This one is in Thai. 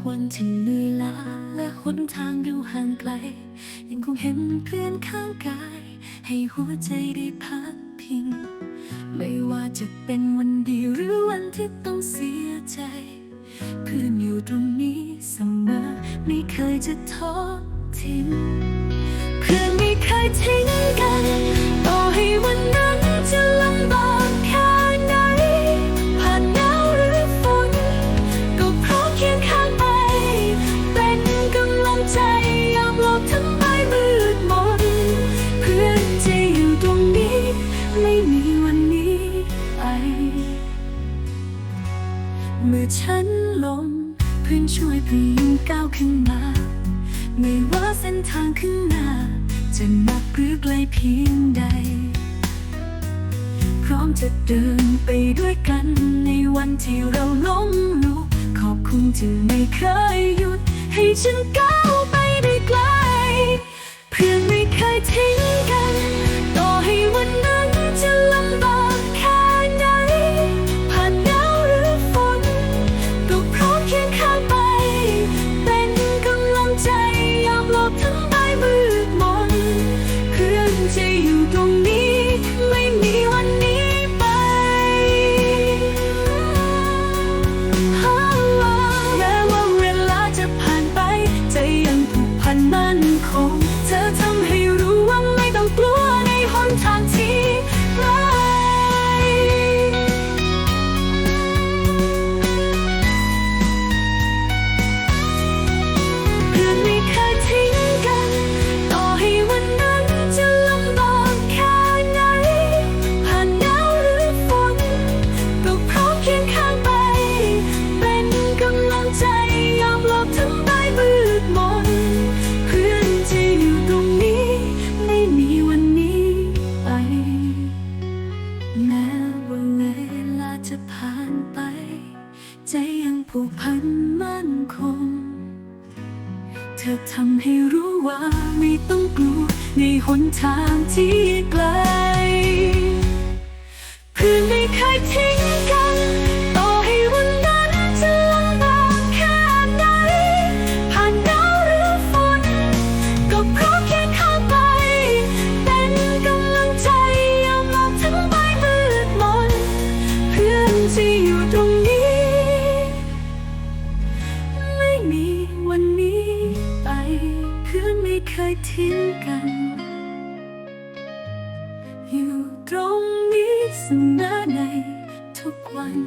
ทุกวันที่เหนื่อยล้าและหนทางดูห่างไกล ยังคงเห็นเพื่อนข้างกาย ให้หัวใจได้พักพิง ไม่ว่าจะเป็นวันดีหรือวันที่ต้องเสียใจ เพื่อนอยู่ตรงนี้เสมอ ไม่เคยจะทอดทิ้งเพื่อนไม่เคยทิ้งกันต่อให้วัน ฉันล้มเพื่อนช่วยพยุงก้าวขึ้นมา ไม่ว่าเส้นทางข้างหน้า จะหนักหรือไกลเพียงใด พร้อมจะเดินไปด้วยกันในวันที่เราล้มลุกขอบคุณที่ไม่เคยหยุด ให้ฉันก้าวไปได้ไกล เพื่อนไม่เคยทิ้งกัน แม้ว่าเวลาจะผ่านไป ใจยังผูกพันมั่นคง เธอทำให้รู้ว่าไม่ต้องกลัวในหนทางที่ไกล เคยทิ้งกัน อยู่ตรงนี้เสมอในทุกวัน